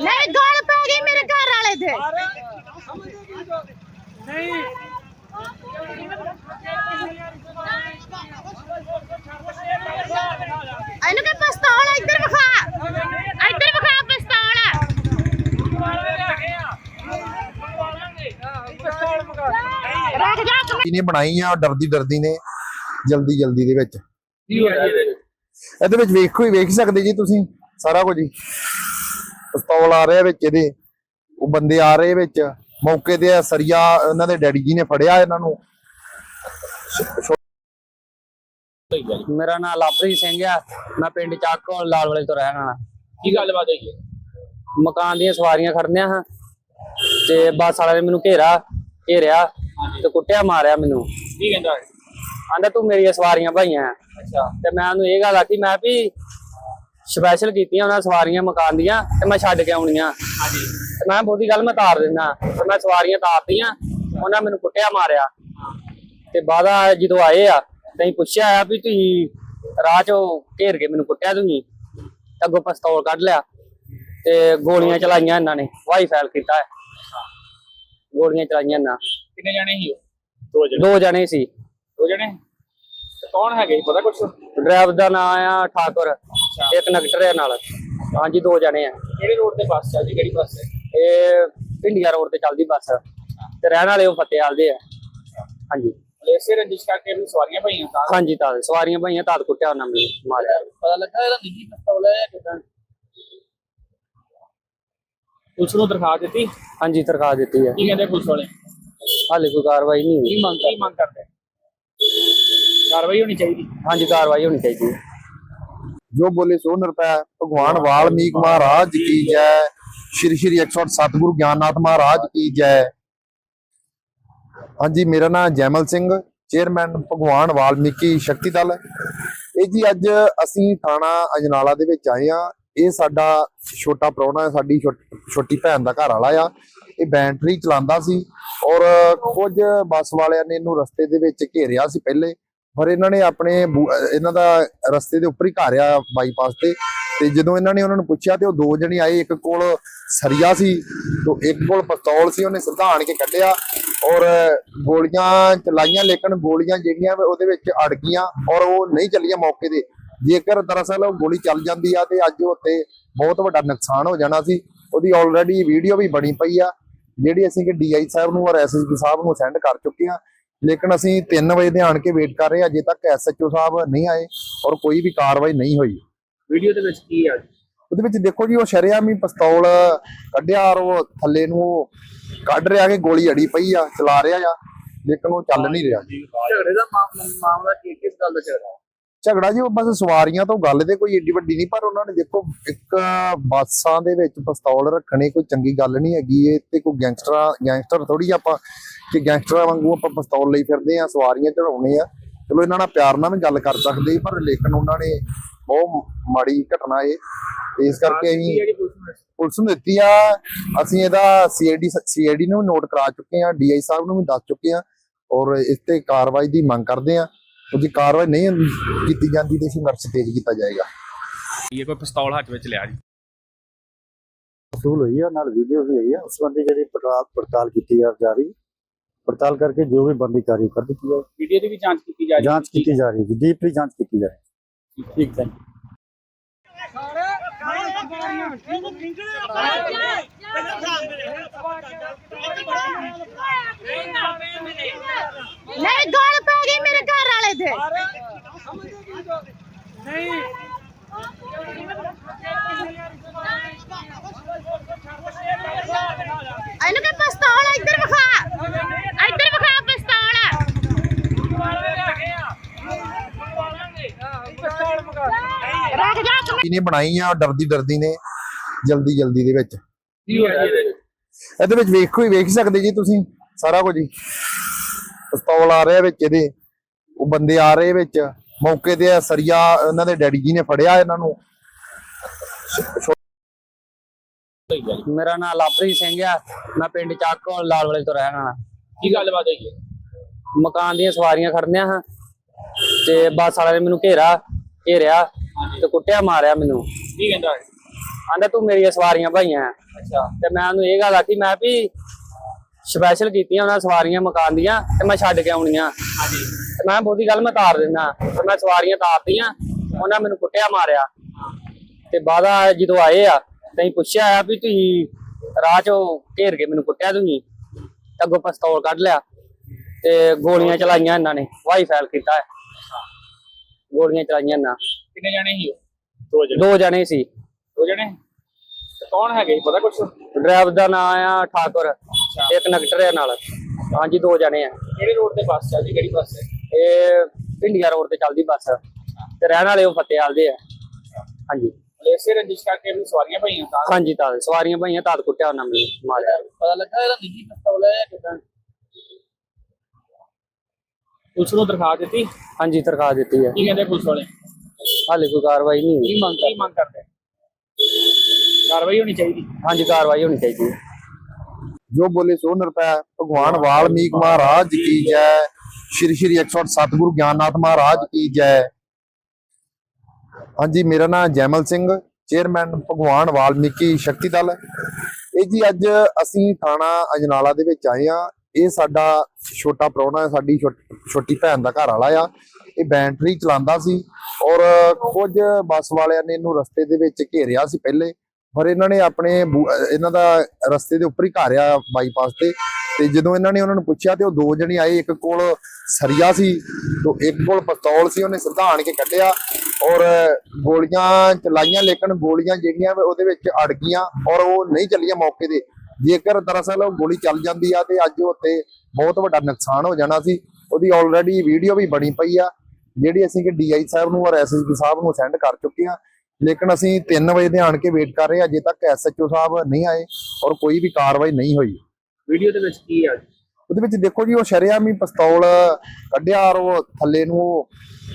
ਨਹੀਂ ਗੋਲ ਪੈ ਗਈ ਮੇਰੇ ਘਰ ਵਾਲੇ ਦੇ। ਇਹਨੂੰ ਕਿ ਪਿਸਤੌਲ ਇੱਧਰ ਵਿਖਾ। ਇੱਧਰ ਵਿਖਾ ਪਿਸਤੌਲ। ਰੱਖ ਜਾ। ਤੂੰ ਨੇ ਬਣਾਈ ਆ ਡਰਦੀ ਡਰਦੀ ਨੇ ਜਲਦੀ ਜਲਦੀ ਦੇ ਵਿੱਚ। ਕੀ ਹੋਇਆ ਜੀ ਇਹਦੇ ਵਿੱਚ? ਇਹਦੇ ਵਿੱਚ ਵੇਖੋ ਹੀ ਵੇਖ ਹੀ ਸਕਦੇ ਜੀ ਤੁਸੀਂ ਸਾਰਾ ਕੁਝ ਹੀ। ਪਿਸਤੌਲ ਆ ਰਿਹਾ ਵਿੱਚ ਇਹਦੇ ਉਹ ਬੰਦੇ ਆ ਰਹੇ ਵਿੱਚ। ਮੌਕੇ ਤੇ ਇਹ ਸਰੀਆ ਉਹਨਾਂ ਦੇ ਡੈਡੀ ਜੀ ਨੇ ਫੜਿਆ ਇਹਨਾਂ ਨੂੰ। ਮੇਰਾ ਨਾਮ ਲਵਪ੍ਰੀਤ ਸਿੰਘ ਆ ਮੈਂ ਪਿੰਡ ਚਾਕੋ ਲਾਲ ਵਾਲੇ ਤੋਂ ਰਹਿਣ ਵਾਲਾ। ਕੀ ਗੱਲਬਾਤ ਹੋਈ ਹੈ? ਮਕਾਨ ਦੀਆਂ ਸਵਾਰੀਆਂ ਖੜਨੀਆਂ ਹਾਂ ਤੇ ਬੱਸ ਵਾਲੇ ਨੇ ਮੈਨੂੰ ਘੇਰਾ ਘੇਰਿਆ। ਤੇ ਕੁੱਟਿਆ ਮਾਰਿਆ ਮੈਨੂੰ। ਕੀ ਕਹਿੰਦਾ? ਆਂਦਾ ਤੂੰ ਮੇਰੀਆਂ ਸਵਾਰੀਆਂ ਭਾਈਆਂ ਆ। ਅੱਛਾ। ਤੇ ਮੈਂ ਉਹਨੂੰ ਇਹ ਗੱਲ ਆਖੀ ਮੈਂ ਵੀ ਸਪੈਸ਼ਲ ਕੀਤੀਆਂ ਉਹਨਾਂ ਸਵਾਰੀਆਂ ਮਕਾਨ ਦੀਆਂ ਤੇ ਮੈਂ ਛੱਡ ਕੇ ਆਉਣੀਆਂ। ਹਾਂਜੀ। ਤੇ ਮੈਂ ਬਹੁਤੀ ਗੱਲ ਮੈਂ ਤਾਰ ਦਿੰਦਾ। ਤੇ ਮੈਂ ਸਵਾਰੀਆਂ ਤਾਰਦੀਆਂ ਉਹਨਾਂ ਮੈਨੂੰ ਕੁੱਟਿਆ ਮਾਰਿਆ। ਤੇ ਬਾਅਦਾ ਜਦੋਂ ਆਏ ਆ ਤੇ ਪੁੱਛਿਆ ਆ ਵੀ ਤੁਸੀਂ ਰਾਹ ਚੋਂ ਘੇਰ ਕੇ ਮੈਨੂੰ ਕੁੱਟਿਆ ਤੁਸੀਂ? ਅੱਗੋਂ ਪਿਸਤੌਲ ਕੱਢ ਲਿਆ। ਤੇ ਗੋਲੀਆਂ ਚਲਾਈਆਂ ਇਹਨਾਂ ਨੇ। ਵਾਈ ਫਾਇਲ ਕੀਤਾ। ਗੋਲੀਆਂ ਚਲਾਈਆਂ ਇਹਨਾਂ। ਕਿੰਨੇ ਜਾਣੇ ਸੀ ਉਹ? ਦੋ ਜਣੇ। ਦੋ ਜਣੇ ਸੀ। ਦੋ ਜਣੇ? ਤੇ ਕੌਣ ਹੈਗੇ ਪਤਾ ਕੁਛ? ਡਰਾਈਵਰ ਦਾ ਨਾਮ ਆ ਠਾਕੁਰ। ਇੱਕ ਨਗਟਰ ਹੈ ਨਾਲ। ਹਾਂਜੀ ਦੋ ਜਣੇ ਆ। ਕਿਹੜੇ ਰੋਡ ਤੇ ਬੱਸ ਚੱਲਦੀ ਕਿਹੜੀ ਬੱਸ? ਹੈ ਇਹ ਪਿੰਡੀਆ ਰੋਡ ਤੇ ਚੱਲਦੀ ਬੱਸ। ਤੇ ਰਹਿਣ ਵਾਲੇ ਉਹ ਫਤਿਆਲ ਦੇ ਆ। ਹਾਂਜੀ। ਇਸੇ ਰੰਜਿਸ਼ ਕਰਕੇ ਵੀ ਸਵਾਰੀਆਂ ਪਈਆਂ ਤਾਂ? ਹਾਂਜੀ ਤਾਂ ਸਵਾਰੀਆਂ ਭਾਈਆਂ ਤਾਦ ਕੁੱਟਿਆ ਉਹਨਾਂ ਮੈਨੂੰ ਮਾਰਿਆ ਪਤਾ ਲੱਗਾ ਇਹਦਾ ਨਿੱਜੀ ਪਿਸਤੌਲ ਹੈ ਕਿਦਾਂ? ਪੁਲਿਸ ਨੂੰ ਦਰਖਾਸਤ ਦਿੱਤੀ? ਕੀ ਹਾਂਜੀ ਤਰਖਾ ਦਿੱਤੀ ਹੈ। ਕਹਿੰਦੇ ਪੁਲਿਸ ਵਾਲੇ? ਹਾਲੇ ਕੋਈ ਕਾਰਵਾਈ ਨਹੀਂ ਕੀ ਹੋਈ ਮੰਗ ਕੀ ਮੰਗ ਕਰਦੇ? ਕਾਰਵਾਈ ਹੋਣੀ ਚਾਹੀਦੀ। ਹਾਂਜੀ ਕਾਰਵਾਈ ਹੋਣੀ ਚਾਹੀਦੀ ਹੈ। ਜੋ ਬੋਲੇ ਸੋ ਨਿਰਪੈ ਭਗਵਾਨ ਵਾਲਮੀਕ ਮਹਾਰਾਜ ਕੀ ਜੈ। ਸ਼੍ਰੀ ਸ਼੍ਰੀ 108 ਸਤਿਗੁਰੂ ਗਿਆਨਨਾਥ ਮਹਾਰਾਜ ਕੀ ਜੈ। ਹਾਂਜੀ ਮੇਰਾ ਨਾਮ ਜੈਮਲ ਸਿੰਘ ਚੇਅਰਮੈਨ ਭਗਵਾਨ ਵਾਲਮੀਕੀ ਸ਼ਕਤੀ ਦਲ। ਇਹ ਜੀ ਅੱਜ ਅਸੀਂ ਥਾਣਾ ਅਜਨਾਲਾ ਦੇ ਵਿੱਚ ਆਏ ਆ ਇਹ ਸਾਡਾ ਛੋਟਾ ਪ੍ਰਾਹੁਣਾ ਹੈ ਸਾਡੀ ਛੋਟੀ ਭੈਣ ਦਾ ਘਰ ਵਾਲਾ ਆ। ਇਹ ਬੈਟਰੀ ਚਲਾਉਂਦਾ ਸੀ ਔਰ ਕੁਝ ਬੱਸ ਵਾਲਿਆਂ ਨੇ ਇਹਨੂੰ ਰਸਤੇ ਦੇ ਵਿੱਚ ਘੇਰਿਆ ਸੀ ਪਹਿਲੇ, ਪਰ ਇਹਨਾਂ ਨੇ ਆਪਣੇ ਬੂ- ਇਹਨਾਂ ਦਾ ਰਸਤੇ ਦੇ ਉੱਪਰ ਹੀ ਘਾਰਿਆ ਬਾਈਪਾਸ ਤੇ ਤੇ ਜਦੋਂ ਇਹਨਾਂ ਨੇ ਉਹਨਾਂ ਨੂੰ ਪੁੱਛਿਆ ਤੇ ਉਹ ਦੋ ਜਣੇ ਆਏ, ਇੱਕ ਕੋਲ ਸਰੀਆ ਸੀ ਤੇ ਇੱਕ ਕੋਲ ਪਿਸਤੌਲ ਸੀ, ਉਹਨੇ ਸਿੱਧਾ ਆਣ ਕੇ ਕੱਢਿਆ ਔਰ ਗੋਲੀਆਂ ਚਲਾਈਆਂ ਲੇਕਿਨ ਗੋਲੀਆਂ ਜਿਹੜੀਆਂ ਉਹਦੇ ਵਿੱਚ ਅੜ ਗਈਆਂ ਔਰ ਉਹ ਨਹੀਂ ਚੱਲੀਆਂ ਮੌਕੇ ਤੇ। ਜੇਕਰ ਦਰਅਸਲ ਉਹ ਗੋਲੀ ਚੱਲ ਜਾਂਦੀ ਆ ਤੇ ਅੱਜ ਉੱਤੇ ਬਹੁਤ ਵੱਡਾ ਨੁਕਸਾਨ ਹੋ ਜਾਣਾ ਸੀ, ਉਹਦੀ ਆਲਰੇਡੀ ਵੀਡੀਓ ਵੀ ਬਣੀ ਪਈ ਆ। ਜਿਹੜੀ ਅਸੀਂ ਕਿ ਡੀਆਈ ਸਾਹਿਬ ਨੂੰ ਔਰ ਐਸਐਸਪੀ ਸਾਹਿਬ ਨੂੰ ਸੈਂਡ ਕਰ ਚੁੱਕੇ ਆ ਲੇਕਿਨ ਅਸੀਂ 3 ਵਜੇ ਦੇ ਆਣ ਕੇ ਵੇਟ ਕਰ ਰਹੇ ਹਾਂ। ਅਜੇ ਤੱਕ ਐਸਐਚਓ ਸਾਹਿਬ ਨਹੀਂ ਆਏ ਔਰ ਕੋਈ ਵੀ ਕਾਰਵਾਈ ਨਹੀਂ ਹੋਈ। ਵੀਡੀਓ ਦੇ ਵਿੱਚ ਕੀ ਆ ਉਹਦੇ ਵਿੱਚ ਦੇਖੋ ਜੀ ਉਹ ਸ਼ਰੇਆਮ ਹੀ ਪਿਸਤੌਲ ਕੱਢਿਆ ਔਰ ਉਹ ਥੱਲੇ ਨੂੰ ਉਹ ਕੱਢ ਰਿਹਾ ਕਿ ਗੋਲੀ ਅੜੀ ਪਈ ਆ ਚਲਾ ਰਿਹਾ ਆ ਲੇਕਿਨ ਉਹ ਚੱਲ ਨਹੀਂ ਰਿਹਾ। ਝਗੜੇ ਦਾ ਮਾਮ- ਮਾਮਲਾ ਕੀ ਕਿਸ ਗੱਲ ਦਾ ਝਗੜਾ? ਝਗੜਾ ਜੀ ਉਹ ਬਸ ਸਵਾਰੀਆਂ ਤੋਂ ਗੱਲ ਤੇ ਕੋਈ ਏਡੀ ਵੱਡੀ ਨਹੀਂ ਪਰ ਉਹਨਾਂ ਨੇ ਦੇਖੋ ਇੱਕ ਬੱਸਾਂ ਦੇ ਵਿੱਚ ਪਿਸਤੌਲ ਰੱਖਣੇ ਕੋਈ ਚੰਗੀ ਗੱਲ ਨਹੀਂ ਹੈਗੀ ਇਹ ਤੇ ਕੋਈ ਗੈਂਗਸਟਰ ਗੈਂਗਸਟਰ ਥੋੜੀ ਆਪਾਂ ਕਿ ਗੈਂਗਸਟਰਾਂ ਵਾਂਗੂ ਆਪਾਂ ਪਿਸਤੌਲ ਲਈ ਫਿਰਦੇ ਆ ਸਵਾਰੀਆਂ ਚੜਾਉਣੇ ਆ। ਚਲੋ ਇਹਨਾਂ ਨਾਲ ਪਿਆਰ ਨਾਲ ਵੀ ਗੱਲ ਕਰ ਸਕਦੇ ਪਰ ਲੇਕਿਨ ਉਹਨਾਂ ਨੇ ਬਹੁਤ ਮਾੜੀ ਘਟਨਾ ਇਹ ਤੇ ਇਸ ਕਰਕੇ ਅਸੀਂ ਜਿਹੜੀ ਪੁਲਿਸ ਨੂੰ ਪੁਲਿਸ ਨੂੰ ਦਿੱਤੀ ਆ ਅਸੀਂ ਇਹਦਾ ਸੀਆਈਡੀ ਸੀਆਈਡੀ ਨੂੰ ਨੋਟ ਕਰਾ ਚੁੱਕੇ ਆ ਡੀਆਈ ਸਾਹਿਬ ਨੂੰ ਵੀ ਦੱਸ ਚੁੱਕੇ ਆ ਔਰ ਇਸ ਤੇ ਕਾਰਵਾਈ ਦੀ ਮੰਗ ਕਰਦੇ ਆ ਉਹ ਜੇ ਕਾਰਵਾਈ ਨਹੀਂ ਕੀਤੀ ਜਾਂਦੀ ਤੇ ਸੰਘਰਸ਼ ਤੇਜ਼ ਕੀਤਾ ਜਾਏਗਾ। ਇਹ ਕੋਈ ਪਿਸਤੌਲ ਹੱਥ ਵਿੱਚ ਲਿਆ ਜੀ। ਵਸੂਲ ਹੋਈ ਹੈ ਨਾਲ ਵੀਡੀਓ ਵੀ ਹੋਈ ਹੈ ਉਸ ਸੰਬੰਧੀ ਜਿਹੜੀ ਪੜਤਾਲ ਪੜਤਾਲ ਕੀਤੀ ਜਾ ਰਹੀ ਹੈ ਪੜਤਾਲ ਕਰਕੇ ਜੋ ਵੀ ਬੰਦੀ ਕਾਰਵਾਈ ਕਰ ਦਿੱਤੀ ਹੈ ਵੀਡੀਓ ਦੀ ਵੀ ਜਾਂਚ ਕੀਤੀ ਜਾ ਰਹੀ ਹੈ। ਜਾਂਚ ਕੀਤੀ ਜਾ ਰਹੀ ਹੈ ਡੀਪਲੀ ਜਾਂਚ ਕੀਤੀ ਜਾ ਰਹੀ ਹੈ। ਠੀਕ ਥੈਂਕ ਯੂ ਨਹੀਂ ਗੋਲ ਪੈ ਗਈ ਮੇਰੇ ਘਰ ਵਾਲੇ ਦੇ ਇਹਨੂੰ ਕਿ ਪਿਸਤੌਲ ਇੱਧਰ ਵਿਖਾ। ਇੱਧਰ ਵਿਖਾ ਪਿਸਤੌਲ। ਰੱਖ ਜਾ ਤੂੰ ਨੇ ਬਣਾਈ ਆ ਡਰਦੀ ਡਰਦੀ ਨੇ ਜਲਦੀ ਜਲਦੀ ਦੇ ਵਿੱਚ। ਇਹਦੇ ਵਿੱਚ? ਵੇਖੋ ਹੀ ਵੇਖ ਸਕਦੇ ਜੀ ਤੁਸੀਂ ਸਾਰਾ ਕੁਝ ਹੀ। ਪਿਸਤੌਲ ਆ ਰਿਹਾ ਵਿੱਚ ਇਹਦੇ ਉਹ ਬੰਦੇ ਆ ਰਹੇ ਵਿੱਚ। ਮੌਕੇ ਤੇ ਸਰੀਆ ਉਹਨਾਂ ਦੇ ਡੈਡੀ ਜੀ ਨੇ ਫੜਿਆ ਇਹਨਾਂ ਨੂੰ। ਮੇਰਾ ਨਾਮ ਲਵਪ੍ਰੀਤ ਸਿੰਘ ਆ। ਮੈਂ ਪਿੰਡ ਚਾਕੋ ਲਾਲ ਵਾਲੇ ਤੋਂ ਰਹਿਣ ਵਾਲਾ। ਕੀ ਗੱਲਬਾਤ ਹੋਈ ਹੈ? ਮਕਾਨ ਦੀਆਂ ਸਵਾਰੀਆਂ ਖੜਨੀਆਂ ਹਾਂ ਤੇ ਬੱਸ ਵਾਲੇ ਨੇ ਮੈਨੂੰ ਘੇਰਾ ਘੇਰਿਆ ਤੇ ਕੁੱਟਿਆ ਮਾਰਿਆ ਮੈਨੂੰ। ਕੀ ਕਹਿੰਦਾ? ਆਂਦਾ ਤੂੰ ਮੇਰੀਆਂ ਸਵਾਰੀਆਂ ਭਾਈਆਂ। ਅੱਛਾ। ਤੇ ਮੈਂ ਉਹਨੂੰ ਇਹ ਗੱਲ ਆਖੀ ਮੈਂ ਵੀ ਸਪੈਸ਼ਲ ਕੀਤੀਆਂ ਉਹਨਾਂ ਸਵਾਰੀਆਂ ਮਕਾਨ ਦੀਆਂ ਤੇ ਮੈਂ ਛੱਡ ਕੇ ਆਉਣੀਆਂ। ਹਾਂਜੀ। ਤੇ ਮੈਂ ਬਹੁਤੀ ਗੱਲ ਮੈਂ ਤਾਰ ਦਿੰਦਾ। ਤੇ ਮੈਂ ਸਵਾਰੀਆਂ ਤਾਰਤੀਆਂ ਉਹਨਾਂ ਮੈਨੂੰ ਕੁੱਟਿਆ ਮਾਰਿਆ। ਤੇ ਬਾਅਦਾ ਜਦੋਂ ਆਏ ਆ ਤੇ ਪੁੱਛਿਆ ਆ ਵੀ ਤੁਸੀਂ ਰਾਹ ਚੋਂ ਘੇਰ ਕੇ ਮੈਨੂੰ ਕੁੱਟਿਆ ਤੁਸੀਂ? ਅੱਗੋਂ ਪਿਸਤੌਲ ਕੱਢ ਲਿਆ। ਤੇ ਗੋਲੀਆਂ ਚਲਾਈਆਂ ਇਹਨਾਂ ਨੇ ਵਾਈ ਫਾਇਲ ਕੀਤਾ ਹੈ। ਗੋਲੀਆਂ ਚਲਾਈਆਂ ਇਹਨਾਂ। ਕਿੰਨੇ ਜਾਣੇ ਸੀ ਦੋ ਜਣੇ। ਦੋ ਜਣੇ ਸੀ। ਦੋ ਜਣੇ? ਕੌਣ ਹੈਗੇ? ਪਤਾ ਕੁਛ? ਡਰਾਈਵਰ ਦਾ ਨਾਮ ਆ ਠਾਕੁਰ। ਇੱਕ ਨਗਟਰ ਹੈ ਨਾਲ। ਹਾਂਜੀ ਦੋ ਜਣੇ ਆ। ਕਿਹੜੇ ਰੋਡ ਤੇ ਬੱਸ ਚੱਲਦੀ ਕਿਹੜੀ ਬੱਸ ਹੈ? ਇਹ ਪਿੰਡੀਆ ਰੋਡ ਤੇ ਚੱਲਦੀ ਬੱਸ। ਤੇ ਰਹਿਣ ਵਾਲੇ ਉਹ ਫਤਿਆਲ ਦੇ ਆ। ਹਾਂਜੀ। ਇਸੇ ਰੰਜਿਸ਼ ਕਰਕੇ ਵੀ ਸਵਾਰੀਆਂ ਪਈਆਂ ਤਾਂ। ਹਾਂਜੀ ਤਾਂ ਸਵਾਰੀਆਂ ਭਾਈਆਂ ਤਾਦ ਕੁੱਟਿਆ ਉਹਨਾਂ ਮੈਨੂੰ ਮਾਰਿਆ। ਪਤਾ ਲੱਗਾ ਇਹਦਾ ਨਿੱਜੀ ਪਿਸਤੌਲ ਹੈ ਕਿਦਾਂ? ਪੁਲਿਸ ਨੂੰ ਦਰਖਾਸਤ ਦਿੱਤੀ? ਹਾਂਜੀ ਤਰਖਾ ਦਿੱਤੀ ਹੈ। ਕੀ ਕਹਿੰਦੇ ਪੁਲਿਸ ਵਾਲੇ? ਹਾਲੇ ਕੋਈ ਕਾਰਵਾਈ ਨਹੀਂ ਕੀ ਹੋਈ। ਮੰਗ ਕੀ ਮੰਗ ਕਰਦੇ? ਕਾਰਵਾਈ ਹੋਣੀ ਚਾਹੀਦੀ। ਹਾਂਜੀ ਕਾਰਵਾਈ ਹੋਣੀ ਚਾਹੀਦੀ ਹੈ। ਜੋ ਬੋਲੇ ਸੋ ਨਿਰਪੈ ਭਗਵਾਨ ਵਾਲਮੀਕ ਮਹਾਰਾਜ ਕੀ ਜੈ। ਸ਼੍ਰੀ ਸ਼੍ਰੀ 108 ਸਤਿਗੁਰੂ ਗਿਆਨਨਾਥ ਮਹਾਰਾਜ ਕੀ ਜੈ। ਹਾਂਜੀ, ਮੇਰਾ ਨਾਮ ਜੈਮਲ ਸਿੰਘ, ਚੇਅਰਮੈਨ ਭਗਵਾਨ ਵਾਲਮੀਕੀ ਸ਼ਕਤੀ ਦਲ। ਇਹ ਜੀ ਅੱਜ ਅਸੀਂ ਥਾਣਾ ਅਜਨਾਲਾ ਦੇ ਵਿੱਚ ਆਏ ਆ ਇਹ ਸਾਡਾ ਛੋਟਾ ਪ੍ਰਾਹੁਣਾ ਹੈ ਸਾਡੀ ਛੋਟ- ਛੋਟੀ ਭੈਣ ਦਾ ਘਰ ਵਾਲਾ ਆ। ਇਹ ਬੈਂਟਰੀ ਚਲਾਉਂਦਾ ਸੀ ਔਰ ਕੁਝ ਬੱਸ ਵਾਲਿਆਂ ਨੇ ਇਹਨੂੰ ਰਸਤੇ ਦੇ ਵਿੱਚ ਘੇਰਿਆ ਸੀ ਪਹਿਲੇ। ਔਰ ਇਹਨਾਂ ਨੇ ਆਪਣੇ ਬੂ- ਇਹਨਾਂ ਦਾ ਰਸਤੇ ਦੇ ਉੱਪਰ ਹੀ ਘਰ ਆ ਬਾਈਪਾਸ ਤੇ। ਤੇ ਜਦੋਂ ਇਹਨਾਂ ਨੇ ਉਹਨਾਂ ਨੂੰ ਪੁੱਛਿਆ ਤੇ ਉਹ ਦੋ ਜਣੇ ਆਏ, ਇੱਕ ਕੋਲ ਸਰੀਆ ਸੀ, ਤੇ ਇੱਕ ਕੋਲ ਪਿਸਤੌਲ ਸੀ, ਉਹਨੇ ਸਿੱਧਾ ਆਣ ਕੇ ਕੱਢਿਆ। ਔਰ ਗੋਲੀਆਂ ਚਲਾਈਆਂ, ਲੇਕਿਨ ਗੋਲੀਆਂ ਜਿਹੜੀਆਂ ਉਹਦੇ ਵਿੱਚ ਅੜ ਗਈਆਂ ਔਰ ਉਹ ਨਹੀਂ ਚੱਲੀਆਂ ਮੌਕੇ ਤੇ। ਜੇਕਰ ਦਰਅਸਲ ਉਹ ਗੋਲੀ ਚੱਲ ਜਾਂਦੀ ਆ ਤੇ ਅੱਜ ਉੱਤੇ ਬਹੁਤ ਵੱਡਾ ਨੁਕਸਾਨ ਹੋ ਜਾਣਾ ਸੀ। ਉਹਦੀ ਆਲਰੇਡੀ ਵੀਡੀਓ ਵੀ ਬਣੀ ਪਈ ਆ, ਜਿਹੜੀ ਅਸੀਂ ਕਿ ਡੀਆਈ ਸਾਹਿਬ ਨੂੰ ਔਰ ਐਸਐਸਪੀ ਸਾਹਿਬ ਨੂੰ ਸੈਂਡ ਕਰ ਚੁੱਕੇ ਆ। ਲੇਕਿਨ ਅਸੀਂ 3 ਵਜੇ ਦੇ ਆਣ ਕੇ ਵੇਟ ਕਰ ਰਹੇ ਹਾਂ ਅਜੇ ਤੱਕ ਐਸਐਚਓ ਸਾਹਿਬ ਨਹੀਂ ਆਏ ਔਰ ਕੋਈ ਵੀ ਕਾਰਵਾਈ ਨਹੀਂ ਹੋਈ। ਵੀਡੀਓ ਦੇ ਵਿੱਚ ਕੀ ਆ ਉਹਦੇ ਵਿੱਚ ਦੇਖੋ ਜੀ ਉਹ ਸ਼ਰੇਆਮ ਹੀ ਪਿਸਤੌਲ ਕੱਢਿਆ ਔਰ ਉਹ ਥੱਲੇ ਨੂੰ ਉਹ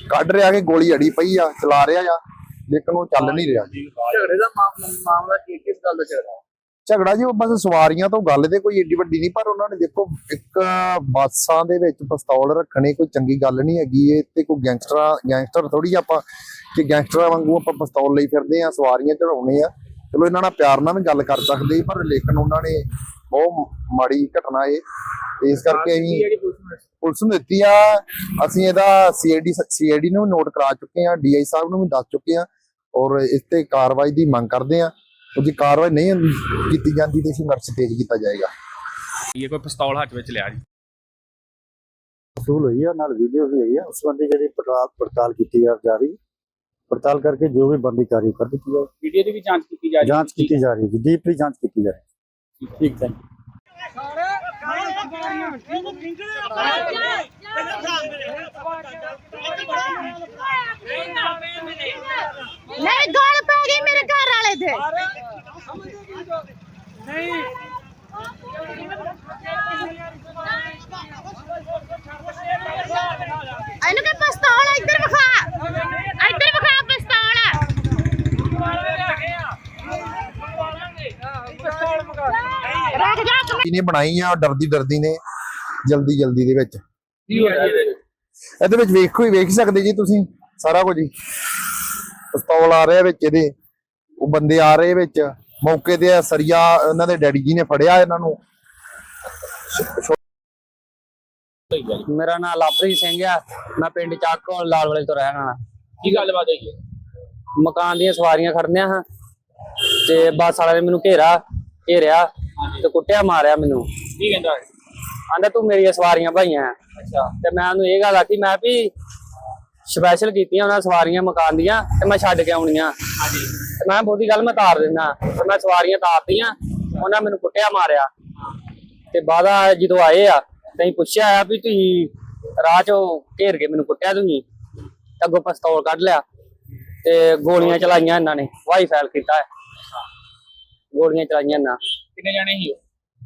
ਕੱਢ ਰਿਹਾ ਕਿ ਗੋਲੀ ਅੜੀ ਪਈ ਆ ਚਲਾ ਰਿਹਾ ਆ ਲੇਕਿਨ ਉਹ ਚੱਲ ਨਹੀਂ ਰਿਹਾ। ਜੀ ਝਗੜੇ ਦਾ ਮਾਮਲਾ ਕੀ ਕਿਸ ਗੱਲ ਦਾ ਝਗੜਾ ਝਗੜਾ ਜੀ ਉਹ ਬਸ ਸਵਾਰੀਆਂ ਤੋਂ ਗੱਲ ਤੇ ਕੋਈ ਏਡੀ ਵੱਡੀ ਨਹੀਂ ਪਰ ਉਹਨਾਂ ਨੇ ਦੇਖੋ ਇੱਕ ਬੱਸਾਂ ਦੇ ਵਿੱਚ ਪਿਸਤੌਲ ਰੱਖਣੇ ਕੋਈ ਚੰਗੀ ਗੱਲ ਨਹੀਂ ਹੈਗੀ ਇਹ ਤੇ ਕੋਈ ਗੈਂਗਸਟਰਾਂ ਗੈਂਗਸਟਰ ਥੋੜੀ ਆਪਾਂ ਕਿ ਗੈਂਗਸਟਰਾਂ ਵਾਂਗੂ ਆਪਾਂ ਪਿਸਤੌਲ ਲਈ ਫਿਰਦੇ ਆ ਸਵਾਰੀਆਂ ਚੜਾਉਣੇ ਆ ਚਲੋ ਇਹਨਾਂ ਨਾਲ ਪਿਆਰ ਨਾਲ ਵੀ ਗੱਲ ਕਰ ਸਕਦੇ ਪਰ ਲੇਕਿਨ ਉਹਨਾਂ ਨੇ ਬਹੁਤ ਮਾੜੀ ਘਟਨਾ ਇਹ ਤੇ ਇਸ ਕਰਕੇ ਅਸੀਂ ਪੁਲਿਸ ਨੂੰ ਦਿੱਤੀ ਆ ਅਸੀਂ ਇਹਦਾ ਸੀਆਈਡੀ ਸੀਆਈਡੀ ਨੂੰ ਨੋਟ ਕਰਾ ਚੁੱਕੇ ਆ ਡੀਆਈ ਸਾਹਿਬ ਨੂੰ ਵੀ ਦੱਸ ਚੁੱਕੇ ਆ ਔਰ ਇਸ ਤੇ ਕਾਰਵਾਈ ਦੀ ਮੰਗ ਕਰਦੇ ਆ ਜੇ ਕਾਰਵਾਈ ਨਹੀਂ ਹੁੰਦੀ ਕੀਤੀ ਜਾਂਦੀ ਤੇ ਸੰਘਰਸ਼ ਤੇਜ਼ ਕੀਤਾ ਜਾਏਗਾ ਇਹ ਕੋਈ ਪਿਸਤੌਲ ਹੱਥ ਵਿੱਚ ਲਿਆ ਜੀ ਵਸੂਲ ਹੋਈ ਹੈ ਨਾਲ ਵੀਡੀਓ ਵੀ ਹੋਈ ਹੈ ਉਸ ਸੰਬੰਧੀ ਜਿਹੜੀ ਪੜਤਾਲ ਪੜਤਾਲ ਕੀਤੀ ਜਾ ਰਹੀ ਹੈ ਪੜਤਾਲ ਕਰਕੇ ਜੋ ਵੀ ਬੰਦੀ ਕਾਰਵਾਈ ਕਰ ਦਿੱਤੀ ਜਾਏ ਵੀਡੀਓ ਦੀ ਵੀ ਜਾਂਚ ਕੀਤੀ ਜਾ ਰਹੀ ਹੈ ਜਾਂਚ ਕੀਤੀ ਜਾ ਰਹੀ ਹੈ ਡੀਪਲੀ ਜਾਂਚ ਕੀਤੀ ਜਾ ਰਹੀ ਹੈ ਠੀਕ ਹੈ ਨਹੀਂ ਗੋਲ ਪੈ ਗਈ ਮੇਰੇ ਘਰ ਵਾਲੇ ਦੇ। ਇਹਨੂੰ ਕਿ ਪਿਸਤੌਲ ਇੱਧਰ ਵਿਖਾ। ਇੱਧਰ ਵਿਖਾ ਪਿਸਤੌਲ। ਰੱਖ ਜਾ। ਤੂੰ ਇਹਨੇ ਬਣਾਈ ਆ? ਡਰਦੀ ਡਰਦੀ ਨੇ ਜਲਦੀ ਜਲਦੀ ਦੇ ਵਿੱਚ। ਕੀ ਹੋਇਆ ਜੀ ਇਹਦੇ? ਇਹਦੇ ਵਿੱਚ ਵੇਖੋ ਹੀ ਵੇਖ ਸਕਦੇ ਜੀ ਤੁਸੀਂ ਸਾਰਾ ਕੁਝ ਹੀ। ਪਿਸਤੌਲ ਆ ਰਿਹਾ ਵਿੱਚ ਇਹਦੇ ਉਹ ਬੰਦੇ ਆ ਰਹੇ ਵਿੱਚ। ਮੌਕੇ ਤੇ ਸਰੀਆ ਇਹਨਾਂ ਦੇ ਡੈਡੀ ਜੀ ਨੇ ਫੜਿਆ ਇਹਨਾਂ ਨੂੰ। ਮੇਰਾ ਨਾਮ ਲਵਪ੍ਰੀਤ ਸਿੰਘ ਆ ਮੈਂ ਪਿੰਡ ਚੱਕੋ ਲਾਲ ਵਾਲੇ ਤੋਂ ਰਹਿਣ ਵਾਲਾ। ਕੀ ਗੱਲਬਾਤ ਹੋਈ ਹੈ? ਮਕਾਨ ਦੀਆਂ ਸਵਾਰੀਆਂ ਖੜਨੀਆਂ ਹਾਂ ਤੇ ਬੱਸ ਵਾਲੇ ਨੇ ਮੈਨੂੰ ਘੇਰਾ ਘੇਰਿਆ ਤੇ ਕੁੱਟਿਆ ਮਾਰਿਆ ਮੈਨੂੰ। ਕੀ ਕਹਿੰਦਾ ਹੈ? ਆਂਦਾ ਤੂੰ ਮੇਰੀਆਂ ਸਵਾਰੀਆਂ ਭਾਈਆਂ। ਅੱਛਾ। ਤੇ ਮੈਂ ਉਹਨੂੰ ਇਹ ਗੱਲ ਆਖੀ ਮੈਂ ਵੀ ਸਪੈਸ਼ਲ ਕੀਤੀਆਂ ਉਹਨਾਂ ਸਵਾਰੀਆਂ ਮਕਾਨ ਦੀਆਂ ਤੇ ਮੈਂ ਛੱਡ ਕੇ ਆਉਣੀਆਂ। ਹਾਂਜੀ। ਤੇ ਮੈਂ ਬਹੁਤੀ ਗੱਲ ਮੈਂ ਤਾਰ ਦਿੰਦਾ। ਤੇ ਮੈਂ ਸਵਾਰੀਆਂ ਤਾਰਤੀਆਂ ਉਹਨਾਂ ਮੈਨੂੰ ਕੁੱਟਿਆ ਮਾਰਿਆ। ਤੇ ਬਾਅਦਾ ਜਦੋਂ ਆਏ ਆ ਤੇ ਪੁੱਛਿਆ ਆ ਵੀ ਤੁਸੀਂ ਰਾਹ ਚੋਂ ਘੇਰ ਕੇ ਮੈਨੂੰ ਕੁੱਟਿਆ ਤੁਸੀਂ? ਅੱਗੋਂ ਪਿਸਤੌਲ ਕੱਢ ਲਿਆ ਤੇ ਗੋਲੀਆਂ ਚਲਾਈਆਂ ਇਹਨਾਂ ਨੇ ਵਾਈ ਫਾਇਲ ਕੀਤਾ ਗੋਲੀਆਂ ਚਲਾਈਆਂ ਇਹਨਾਂ। ਕਿੰਨੇ ਜਾਣੇ ਸੀ ਉਹ?